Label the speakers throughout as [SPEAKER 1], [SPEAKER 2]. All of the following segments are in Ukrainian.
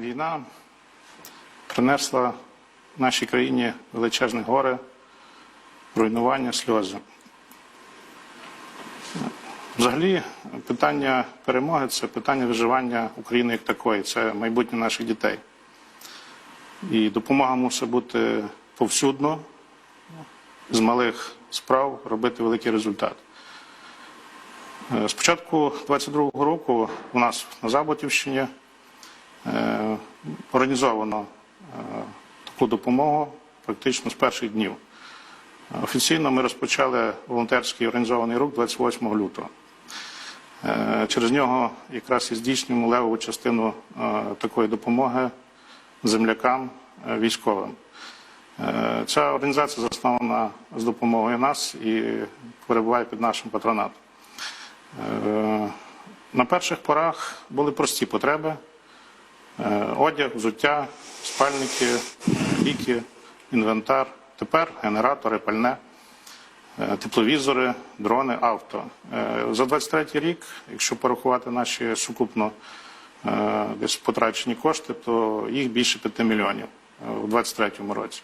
[SPEAKER 1] Війна принесла нашій країні величезне горе, руйнування, сльози. Взагалі, питання перемоги це питання виживання України як такої, це майбутнє наших дітей. І допомога мусить бути повсюдно, з малих справ робити великий результат. Е, З початку 22-го року у нас на Заботівщині е, організовано е, таку допомогу практично з перших днів. Офіційно ми розпочали волонтерський організований рух 28 лютого. Е, Через нього якраз і здійснюємо левову частину е, такої допомоги землякам е, військовим. Е, Ця організація заснована з допомогою нас і перебуває під нашим патронатом. Е, На перших порах були прості потреби: Е, одяг, взуття, спальники, ліки, інвентар. Тепер генератори, пальне, е, тепловізори, дрони, авто. Е, За 23 рік, якщо порахувати наші сукупно е, десь потрачені кошти, то їх більше 5 мільйонів е, у 23 році.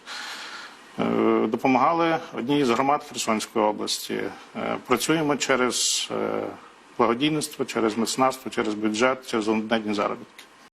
[SPEAKER 1] Е, Допомагали одній з громад Херсонської області. Е, Працюємо через е, благодійництво, через меценатство, через бюджет, через одноденні заробітки.